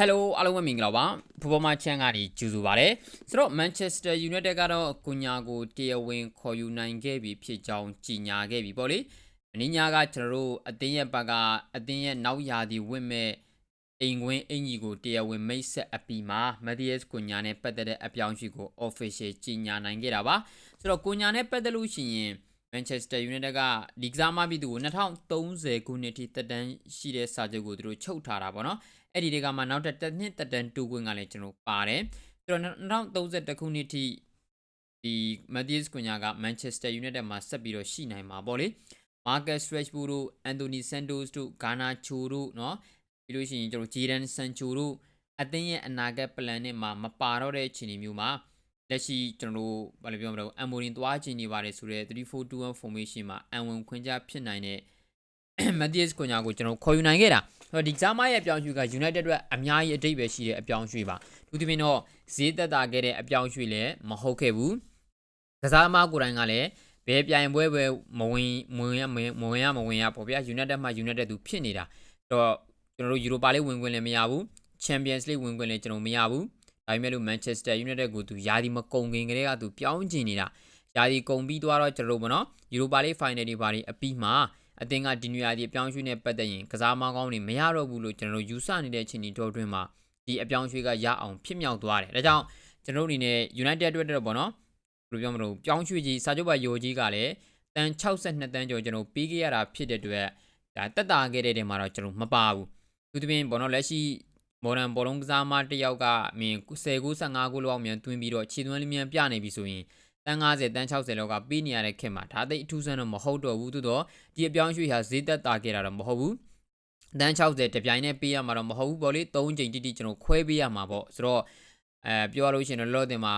Hello အားလုံးပဲမင်္ဂလာပါဖူဘောမာချန်ကနေကြိုဆိုပါရစေဆိုတော့ Manchester United ကတော့ကုညာကိုတရားဝင်ခေါ်ယူနိုင်ခဲ့ပြီဖြစ်ကြောင်းကြေညာခဲ့ပြီပေါ့လေအနည်းညာကကျွန်တော်တို့အသင်းရဲ့ဘက်ကအသင်းရဲ့နောက်ရာသီဝင်မဲ့အိမ်ကွင်းအင်ကြီးကိုတရားဝင်မိတ်ဆက်အပီမှာ Matthias ကုညာနဲ့ပတ်သက်တဲ့အပြောင်းအရွှေ့ကို official ကြေညာနိုင်ခဲ့တာပါဆိုတော့ကုညာနဲ့ပတ်သက်လို့ရှိရင် Manchester United ကဒီကစားမပြီးသူကို2030ခုနှစ်ထိတက်တန်းရှိတဲ့စာချုပ်ကိုသူတို့ချုပ်ထားတာပေါ့နော် အဲ့ဒီတွေကမှနောက်တစ်တစ်နှစ်တက်တန်းတူခွင့်ကလည်းကျွန်တော်ပါတယ်ဆိုတော့2031ခုနှစ်ထိဒီ Matthias Cunha က Manchester United မှာဆက်ပြီးတော့ရှိနိုင်မှာပေါ့လေ Marcus Rashford တို့ Anthony Santos တို့ Garnacho တို့เนาะပြီးလို့ရှိရင်ကျွန်တော် Jadon Sancho တို့အသင်းရဲ့အနာဂတ် plan နဲ့မှာမပါတော့တဲ့အခြေအနေမျိုးမှာလက်ရှိကျွန်တော်တို့ဘာလို့ပြောမလဲအမ်မိုရင်သွားချင်နေပါတယ်ဆိုတော့3421 formation မှာအန်ဝင်ခွင့်ကြဖြစ်နိုင်တဲ့ Matthias Cunha ကိုကျွန်တော်ခေါ်ယူနိုင်ခဲ့တာဆိုတော့ဒီကစားမရဲ့အပြောင်းအရွှေ့က United အတွက်အများကြီးအတိတ်ပဲရှိတဲ့အပြောင်းအရွှေ့ပါသူဒီပင်တော့ဈေးသက်သာခဲ့တဲ့အပြောင်းအရွှေ့လည်းမဟုတ်ခဲ့ဘူးကစားမကိုယ်တိုင်ကလည်းဘယ်ပြိုင်ပွဲပဲမဝင်မဝင်ရမဝင်ရမဝင်ရပေါ့ဗျာ United မှာ United သူဖြစ်နေတာတော့ကျွန်တော်တို့ Europa League ဝင်ခွင့်လည်းမရဘူး Champions League ဝင်ခွင့်လည်းကျွန်တော်မရဘူးဒါပေမဲ့လို့ Manchester United ကိုသူယာဒီမကုံခင်ကလေးကသူပြောင်းကျင်နေတာယာဒီကုံပြီးသွားတော့ကျွန်တော်တို့မနော် Europa League Final တွေဘာတွေအပြီးမှာ အသင်းကဒီနွေရာသီအပြောင်းအရွှေ့နဲ့ပတ်သက်ရင်ကစားမကောင်းတွေမရတော့ဘူးလို့ကျွန်တော်တို့ယူဆနေတဲ့အချိန်ဒီတော့အတွင်းမှာဒီအပြောင်းအရွှေ့ကရအောင်ဖြစ်မြောက်သွားတယ်ဒါကြောင့်ကျွန်တော်တို့အနေနဲ့ United အတွက်တော့ဗောနော်ဘယ်လိုပြောမလို့ပြောင်းရွှေ့ကြီးစာချုပ်ပါယိုကြီးကလည်းတန်62တန်းကျော်ကျွန်တော်ပေးခဲ့ရတာဖြစ်တဲ့အတွက်ဒါတက်တာခဲ့တဲ့တဲမှာတော့ကျွန်တော်မပါဘူးသူတပင်ဘောနော်လက်ရှိမော်ဒန်ဘောလုံးကစားမတစ်ယောက်ကမင်း10ခု15ခုလောက်မြန်တွင်းပြီးတော့ခြေသွမ်းလေးမြန်ပြနေပြီဆိုရင် တန်း90တန်း60လောက်ကပေးနေရတဲ့ခင်မှာဒါသိအထူးဆန်းတော့မဟုတ်တော့ဘူးသို့တော့ဒီအပြောင်းရွှေ့ဟာဈေးသက်သာခဲ့တာတော့မဟုတ်ဘူးတန်း60တပြိုင်နဲ့ပေးရမှာတော့မဟုတ်ဘူးပေါ့လေ3ချိန်တိတိကျွန်တော်ခွဲပေးရမှာပေါ့ဆိုတော့အဲပြောရလို့ရှိရင်တော့လောတင်မှာ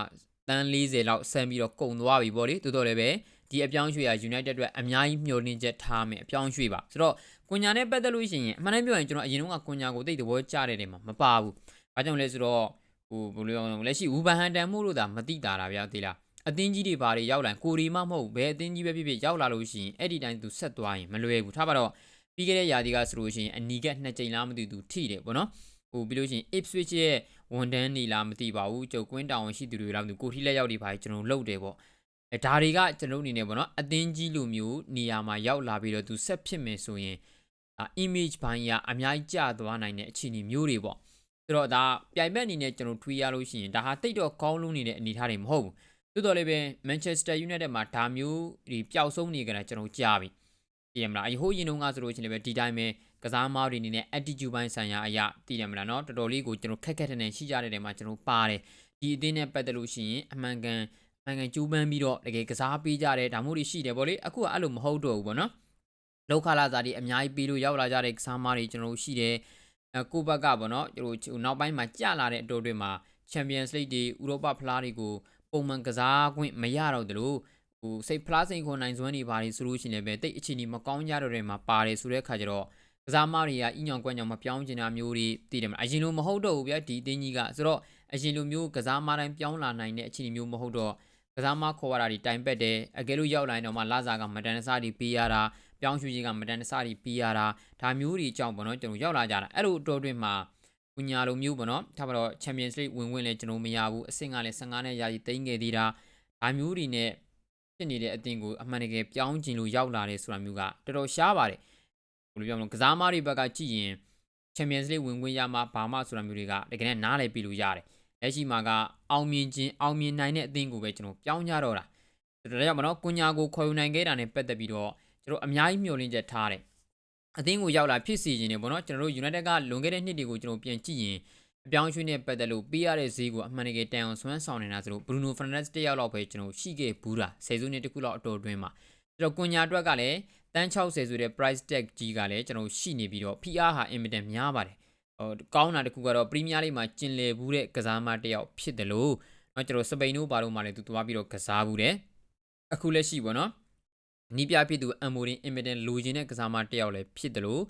တန်း40လောက်ဆန်ပြီးတော့ကုန်သွားပြီပေါ့လေသို့တော့လည်းပဲဒီအပြောင်းရွှေ့ဟာ United အတွက်အများကြီးမျှော်လင့်ချက်ထားမယ်အပြောင်းရွှေ့ပါဆိုတော့ကွန်ညာနဲ့ပတ်သက်လို့ရှိရင်အမှန်တမ်းပြောရင်ကျွန်တော်အရင်ကကွန်ညာကိုတိတ်သဘောကျတဲ့နေမှာမပါဘူး။ဘာကြောင့်လဲဆိုတော့ဟိုဘယ်လိုပြောလဲလက်ရှိဝူဘန်ဟန်တန်မှုလို့သာမသိတာတာဗျာသေးလား အသင်းကြီးတွေဘာတွေရောက်လာကိုရီမမဟုတ်ဘယ်အသင်းကြီးပဲဖြစ်ဖြစ်ရောက်လာလို့ရှိရင်အဲ့ဒီတိုင်းသူဆက်သွားရင်မလွယ်ဘူးထားပါတော့ပြီးခဲ့တဲ့ယာဒီကဆိုလို့ရှိရင်အနီကနှစ်ကြိမ်လားမသိသူထိတယ်ပေါ့နော်ဟိုပြီးလို့ရှိရင် Ipswich ရဲ့ဝန်တန်းနေလားမသိပါဘူးကျုပ်ကွင်းတောင်ရှိသူတွေလားမသိကိုထီလက်ရောက်တွေပါကျွန်တော်လှုပ်တယ်ပေါ့အဲဒါတွေကကျွန်တော်အနေနဲ့ပေါ့နော်အသင်းကြီးလိုမျိုးနေရာမှာရောက်လာပြီးတော့သူဆက်ဖြစ်မယ်ဆိုရင်အာ image ဘိုင်းကအများကြီးကျသွားနိုင်တဲ့အခြေအနေမျိုးတွေပေါ့ဆိုတော့ဒါပြိုင်ဘက်အနေနဲ့ကျွန်တော်ထွေးရလို့ရှိရင်ဒါဟာတိတ်တော့ကောင်းလုံးနေတဲ့အနေအထားတွေမဟုတ်ဘူး သို့တော်လည်းပဲ Manchester United မှာဒါမျိုးဒီပျောက်ဆုံးနေကြတာကျွန်တော်ကြားပြီတည်ရမလားအဟိုးရင်တုန်းကဆိုလို့ရှိရင်လည်းဒီတိုင်းပဲကစားမားတွေအနေနဲ့ attitude ဘိုင်းဆိုင်ရာအရာတည်ရမလားเนาะတော်တော်လေးကိုကျွန်တော်ခက်ခက်ထန်ထန်ရှိကြတဲ့နေရာမှာကျွန်တော်ပါတယ်ဒီအသင်းနဲ့ပတ်သက်လို့ရှိရင်အမှန်ကန်အမှန်ကန်ကြိုးပမ်းပြီးတော့တကယ်ကစားပေးကြတယ်ဒါမျိုးတွေရှိတယ်ဗောလေအခုကအဲ့လိုမဟုတ်တော့ဘူးဗောနော်လောက်ခလာစားတွေအများကြီးပေးလို့ရောက်လာကြတဲ့ကစားမားတွေကျွန်တော်တို့ရှိတယ်အဲကိုဘက်ကဗောနော်ကျွန်တော်နောက်ပိုင်းမှာကြာလာတဲ့အတိုးတွေမှာ Champions League တွေဥရောပဖလားတွေကို ပုံမှန်ကစားခွင့်မရတော့တယ်လို့ဟိုစိတ်ဖလားစိန်ခွန်နိုင်စွမ်းတွေပါတယ်ဆိုလို့ရှိရင်လည်းပဲတိတ်အခြေအနေမကောင်းကြတော့တဲ့မှာပါတယ်ဆိုတဲ့ခါကျတော့ကစားမတွေကအညောင်ကွက်ညောင်မပြောင်းကျင်တာမျိုးတွေတည်တယ်မလားအရင်လိုမဟုတ်တော့ဘူးဗျာဒီအတင်းကြီးကဆိုတော့အရင်လိုမျိုးကစားမတိုင်းပြောင်းလာနိုင်တဲ့အခြေအနေမျိုးမဟုတ်တော့ကစားမခေါ်ရတာဒီတိုင်ပက်တယ်အကယ်လို့ရောက်လာရင်တော့မှလာစာကမတန်တဆတွေပေးရတာပြောင်းရွှေကြီးကမတန်တဆတွေပေးရတာဒါမျိုးတွေအကြောင်းပေါ့နော်ကျွန်တော်ရောက်လာကြတာအဲ့လိုအတော်တွင်မှာ ကုညာလိုမျိုးပေါ့နော်ထားပါတော့ Champions League ဝင်ဝင်လဲကျွန်တော်မရဘူးအဆင့်ကလည်း15နဲ့ရာကြီးတိမ့်ခဲ့သေးတာဒါမျိုးတွေနဲ့ဖြစ်နေတဲ့အတင်းကိုအမှန်တကယ်ပြောင်းကျင်လို့ရောက်လာတယ်ဆိုတာမျိုးကတော်တော်ရှားပါတယ်ဘယ်လိုပြောမလဲကစားမားတွေဘက်ကကြည့်ရင် Champions League ဝင်ဝင်ရမှာဘာမှဆိုတာမျိုးတွေကတကယ်နဲ့နားလည်ပြီလို့ရတယ်လက်ရှိမှာကအောင်မြင်ခြင်းအောင်မြင်နိုင်တဲ့အသင်းကိုပဲကျွန်တော်ပြောင်းကြတော့တာဒါကြောင့်မနော်ကွန်ညာကိုခေါ်ယူနိုင်ခဲ့တာနဲ့ပတ်သက်ပြီးတော့ကျွန်တော်အများကြီးမျှော်လင့်ချက်ထားတယ် အသင်းကိုရောက်လာဖြစ်စီခြင်းနေပေါ့နော်ကျွန်တော်တို့ United ကလွန်ခဲ့တဲ့နှစ်တွေကိုကျွန်တော်ပြန်ကြည့်ရင်အပြောင်းရွှေ့နဲ့ပတ်သက်လို့ပေးရတဲ့ဈေးကိုအမှန်တကယ်တန်အောင်ဆွမ်းဆောင်နေတာဆိုလို့ Bruno Fernandes တယောက်လောက်ပဲကျွန်တော်ရှိခဲ့ဘူးတာဆယ်စုနှစ်တခုလောက်အတော်အတွင်းမှာကျွန်တော်ကွန်ညာအတွက်ကလည်းတန်း60ဆိုတဲ့ price tag ကြီးကလည်းကျွန်တော်ရှိနေပြီးတော့ PR ဟာ infinite များပါတယ်ဟိုကောင်းတာတခုကတော့ပရီးမီးယားလိမှာကျင်လည်ဘူးတဲ့ကစားမတစ်ယောက်ဖြစ်တယ်လို့เนาะကျွန်တော်စပိန်တို့ဘာလို့မှလည်းသူသွားပြီးတော့ကစားဘူးတယ်အခုလက်ရှိပေါ့နော် နီးပြဖြစ်သူအမ်မိုရင်အင်မတန်လိုချင်တဲ့ကစားမတစ်ယောက်လည်းဖြစ်တယ်လို့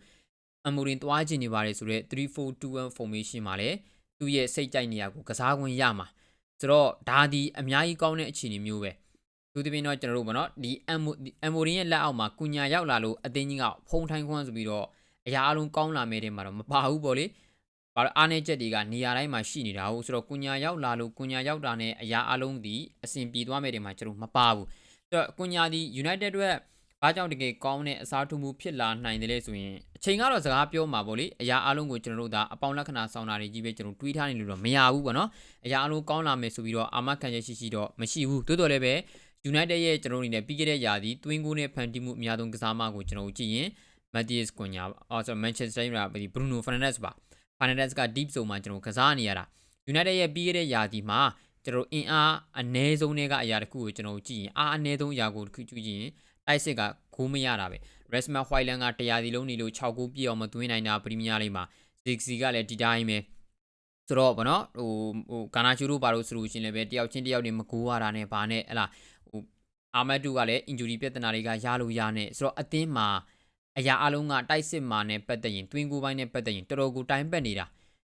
အမ်မိုရင်သွားချင်နေပါတယ်ဆိုတော့3421 formation မှာလည်းသူ့ရဲ့စိတ်ကြိုက်နေရာကိုကစားခွင့်ရမှာဆိုတော့ဒါဒီအများကြီးကောင်းတဲ့အခြေအနေမျိုးပဲသူတပင်းတော့ကျွန်တော်တို့ဗောနော်ဒီအမ်မိုအမ်မိုရင်ရဲ့လက်အောက်မှာကုညာရောက်လာလို့အသင်းကြီးကဖုံထိုင်းခွန်းဆိုပြီးတော့အရာအလုံးကောင်းလာမယ်တဲ့မှာတော့မပါဘူးပေါ့လေဘာလို့အားနေချက်တွေကနေရာတိုင်းမှာရှိနေတာဟုတ်ဆိုတော့ကုညာရောက်လာလို့ကုညာရောက်တာနဲ့အရာအလုံးဒီအဆင်ပြေသွားမယ်တွေမှာကျွန်တော်မပါဘူးဆို တော့ကုညာဒီ United အတွက်ဘာကြောင့်တကယ်ကောင်းတဲ့အစားထိုးမှုဖြစ်လာနိုင်တယ်လဲဆိုရင်အချိန်ကတော့စကားပြောမှာပေါ့လေအရာအလုံးကိုကျွန်တော်တို့ဒါအပေါင်းလက္ခဏာဆောင်တာတွေကြီးပဲကျွန်တော်တွေးထားနေလို့တော့မရဘူးပေါ့နော်အရာအလုံးကောင်းလာမယ်ဆိုပြီးတော့အာမခံချက်ရှိရှိတော့မရှိဘူးတိုးတော်လည်းပဲ United ရဲ့ကျွန်တော်တို့အနေနဲ့ပြီးခဲ့တဲ့ယာဒီတွင်းကိုနဲ့ဖန်တီးမှုအများဆုံးကစားမကိုကျွန်တော်ကြည့်ရင် Matthias Cunha အော်ဆို Manchester United ဒီ Bruno Fernandes ပါ Fernandes က deep zone မှာကျွန်တော်ကစားနေရတာ United ရဲ့ပြီးခဲ့တဲ့ယာဒီမှာ ကျွန်တော်အင်အားအနည်းဆုံးတွေကအရာတစ်ခုကိုကျွန်တော်ကြည့်ရင်အားအနည်းဆုံးအရာကိုတစ်ခုကြည့်ရင်တိုက်စစ်ကဂိုးမရတာပဲ Rasmus Hojlund ကတရားစီလုံးနေလို့6ဂိုးပြည့်အောင်မသွင်းနိုင်တာပရီးမီးယားလိဂ်မှာ Ziggy ကလည်းဒီတိုင်းပဲဆိုတော့ဗောနော်ဟိုဟိုကာနာချူတို့ဘာလို့ဆိုလို့ရှင်လည်းပဲတယောက်ချင်းတယောက်နေမကိုးရတာနဲ့ဗာနဲ့ဟလာဟိုအာမတ်တူကလည်း injury ပြဿနာတွေကရလို့ရနဲ့ဆိုတော့အသင်းမှာအရာအလုံးကတိုက်စစ်မာနဲ့ပတ်သက်ရင်တွင်းကိုပိုင်းနဲ့ပတ်သက်ရင်တော်တော်ကိုတိုင်းပတ်နေတာ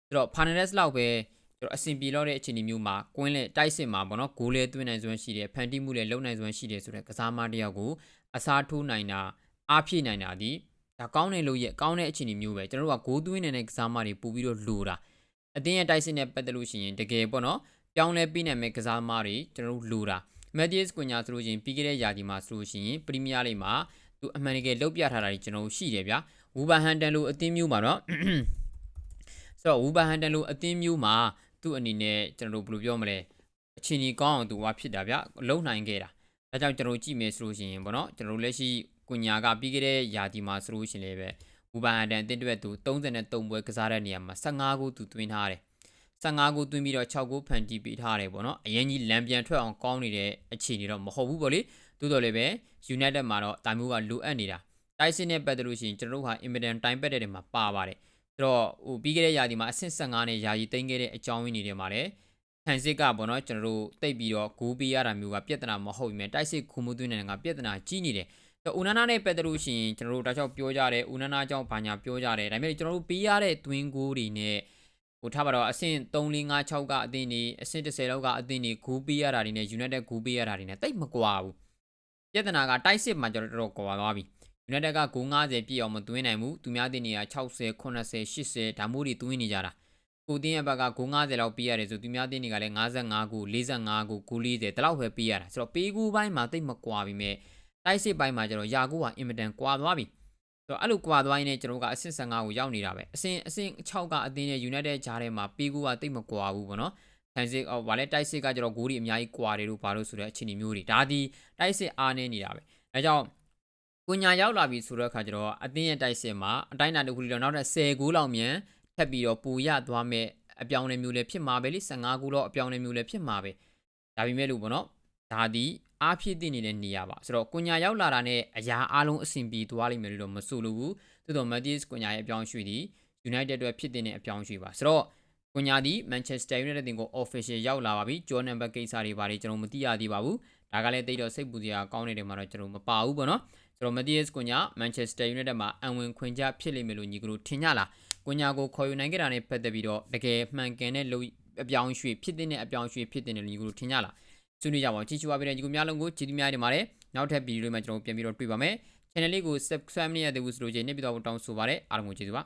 ဆိုတော့ Fernandes လောက်ပဲကျွန် တော်အဆင်ပြေတော့တဲ့အခြေအနေမျိုးမှာကွင်းလေတိုက်စစ်မှာပေါ့နော်ဂိုးလေသွင်းနိုင်စွမ်းရှိတယ်ဖန်တီးမှုလေလုံနိုင်စွမ်းရှိတယ်ဆိုတဲ့ကစားမတယောက်ကိုအစားထိုးနိုင်တာအားဖြည့်နိုင်တာဒီဒါကောင်းတယ်လို့ရကောင်းတဲ့အခြေအနေမျိုးပဲကျွန်တော်တို့ကဂိုးသွင်းနေတဲ့ကစားမတွေပို့ပြီးတော့လိုတာအတင်းရဲ့တိုက်စစ်နဲ့ပတ်သက်လို့ရှိရင်တကယ်ပေါ့နော်ပြောင်းလဲပြီးနိုင်မဲ့ကစားမတွေကျွန်တော်တို့လိုတာမက်ဒီယစ်ကွန်ညာဆိုလို့ရှိရင်ပြီးခဲ့တဲ့ယာဒီမှာဆိုလို့ရှိရင်ပရီးမီးယားလိဂ်မှာသူအမှန်တကယ်လုတ်ပြထားတာတွေကျွန်တော်တို့ရှိတယ်ဗျာဝူဘန်ဟန်တန်လိုအသင်းမျိုးမှာတော့ဆိုတော့ဝူဘန်ဟန်တန်လိုအသင်းမျိုးမှာ သူ့အနေနဲ့ကျွန်တော်တို့ဘယ်လိုပြောမလဲအချင်းကြီးကောင်းအောင်သူကဖြစ်တာဗျာလုံနိုင်ခဲ့တာဒါကြောင့်ကျွန်တော်ကြည့်မယ်ဆိုလို့ရှိရင်ပေါ့နော်ကျွန်တော်လက်ရှိကွန်ညာကပြီးခဲ့တဲ့ယာဒီမှာဆိုလို့ရှိရင်လည်းပဲဝူဘန်ဟန်တန်တင်းတွက်သူ33ပွဲကစားတဲ့နေရာမှာ15ဂိုးသူသွင်းထားတယ်15ဂိုးသွင်းပြီးတော့6ဂိုးဖန်တီးပေးထားတယ်ပေါ့နော်အရင်ကြီးလမ်းပြန်ထွက်အောင်ကောင်းနေတဲ့အခြေအနေတော့မဟုတ်ဘူးပေါ့လေသို့တော်လည်းပဲ United မှာတော့တာမျိုးကလိုအပ်နေတာတိုက်စစ်နဲ့ပတ်သက်လို့ရှိရင်ကျွန်တော်တို့ဟာ Immediate time ပတ်တဲ့နေမှာပါပါတယ် ဆိုတော့ဟိုပြီးခဲ့တဲ့ယာဒီမှာအဆင့်15နဲ့ယာယီသိမ်းခဲ့တဲ့အကြောင်းရင်းတွေထဲမှာလည်းခံစစ်ကပေါ့နော်ကျွန်တော်တို့တိတ်ပြီးတော့ဂိုးပေးရတာမျိုးကပြဿနာမဟုတ်ဘူးမြဲတိုက်စစ်ခုမှုသွင်းနေတာကပြဿနာကြီးနေတယ်ဆိုဦးနာနာနဲ့ပတ်သက်လို့ရှိရင်ကျွန်တော်တို့တောက်လျှောက်ပြောကြတယ်ဦးနာနာကြောင့်ဘာညာပြောကြတယ်ဒါပေမဲ့ကျွန်တော်တို့ပေးရတဲ့တွင်းကိုတွေနဲ့ဟိုထားပါတော့အဆင့်3 4 5 6ကအသင်းနေအဆင့်10လောက်ကအသင်းနေဂိုးပေးရတာတွေနဲ့ United ဂိုးပေးရတာတွေနဲ့တိတ်မကွာဘူးပြဿနာကတိုက်စစ်မှာကျွန်တော်တို့ကွာသွားပြီ United ကဂိုး90ပြည့်အောင်မသွင်းနိုင်ဘူးသူများတင်နေရ60 80 80ဒါမျိုးတွေသွင်းနေကြတာကိုတင်းရဲ့ဘက်ကဂိုး90လောက်ပေးရတယ်ဆိုသူများတင်တွေကလည်း55ကို45ကိုဂိုး40တလောက်ပဲပေးရတာဆိုတော့ပေးကူပိုင်းမှာတိတ်မကွာပြီမဲ့တိုက်စစ်ပိုင်းမှာကျတော့ယာကူကအင်မတန်ကွာသွားပြီဆိုတော့အဲ့လိုကွာသွားရင်လည်းကျွန်တော်ကအဆင့်15ကိုရောက်နေတာပဲအဆင့်အဆင့်6ကအသင်းနဲ့ United ဂျားထဲမှာပေးကူကတိတ်မကွာဘူးပေါ့နော်ထိုင်စစ်ဟောဗာလဲတိုက်စစ်ကကျတော့ဂိုးတွေအများကြီးကွာတယ်လို့ဘာလို့ဆိုတဲ့အခြေအနေမျိုးတွေဒါဒီတိုက်စစ်အားနေနေတာပဲအဲကြောင့် ကိုညာရောက်လာပြီဆိုတော့အခါကျတော့အသင်းရဲ့တိုက်စစ်မှာအတိုင်းအတာတစ်ခုလောက်နောက်ထပ်10ဂိုးလောက်မြန်ထပ်ပြီးတော့ပူရသွားမဲ့အပြောင်းအလဲမျိုးလည်းဖြစ်မှာပဲလေ15ဂိုးလောက်အပြောင်းအလဲမျိုးလည်းဖြစ်မှာပဲဒါပေမဲ့လို့ပေါ့နော်ဒါဒီအားဖြစ်တည်နေတဲ့နေရာပါဆိုတော့ကိုညာရောက်လာတာနဲ့အရာအလုံးအဆင်ပြေသွားလိမ့်မယ်လို့တော့မဆိုလိုဘူးသို့တော့ Matthews ကိုညာရဲ့အပြောင်းရွှေ့ဒီ United အတွက်ဖြစ်တဲ့အပြောင်းရွှေ့ပါဆိုတော့ကိုညာဒီ Manchester United တင်ကို official ရောက်လာပါပြီဂျော်နန်ဘတ်ကိစ္စတွေပါတယ်ကျွန်တော်မသိရသေးပါဘူးဒါကလည်းတိတ်တော့စိတ်ပူစရာကောင်းနေတယ်မှာတော့ကျွန်တော်မပါဘူးပေါ့နော် ဆိုတော့ Matthews ကိုညာ Manchester United မှာအံဝင်ခွင်ကြဖြစ်လိမ့်မယ်လို့ညီကတို့ထင်ကြလားကိုညာကိုခေါ်ယူနိုင်ခဲ့တာနဲ့ပတ်သက်ပြီးတော့တကယ်မှန်ကန်တဲ့လူအပြောင်းရွှေ့ဖြစ်တဲ့အပြောင်းရွှေ့ဖြစ်တဲ့ညီကတို့ထင်ကြလားဆွေးနွေးကြပါအောင်ကြည့်ချူပါပြီးတဲ့ညီကိုများလုံးကိုကြည်တိများနေပါတယ်နောက်ထပ်ဗီဒီယိုတွေမှာကျွန်တော်ပြန်ပြီးတော့တွေ့ပါမယ် channel လေးကို subscribe လုပ်ရတဲ့ဘူးဆိုလို့ချင်းနေ့ပြီးတော့တောင်းဆိုပါရစေအားလုံးကိုကျေးဇူးပါ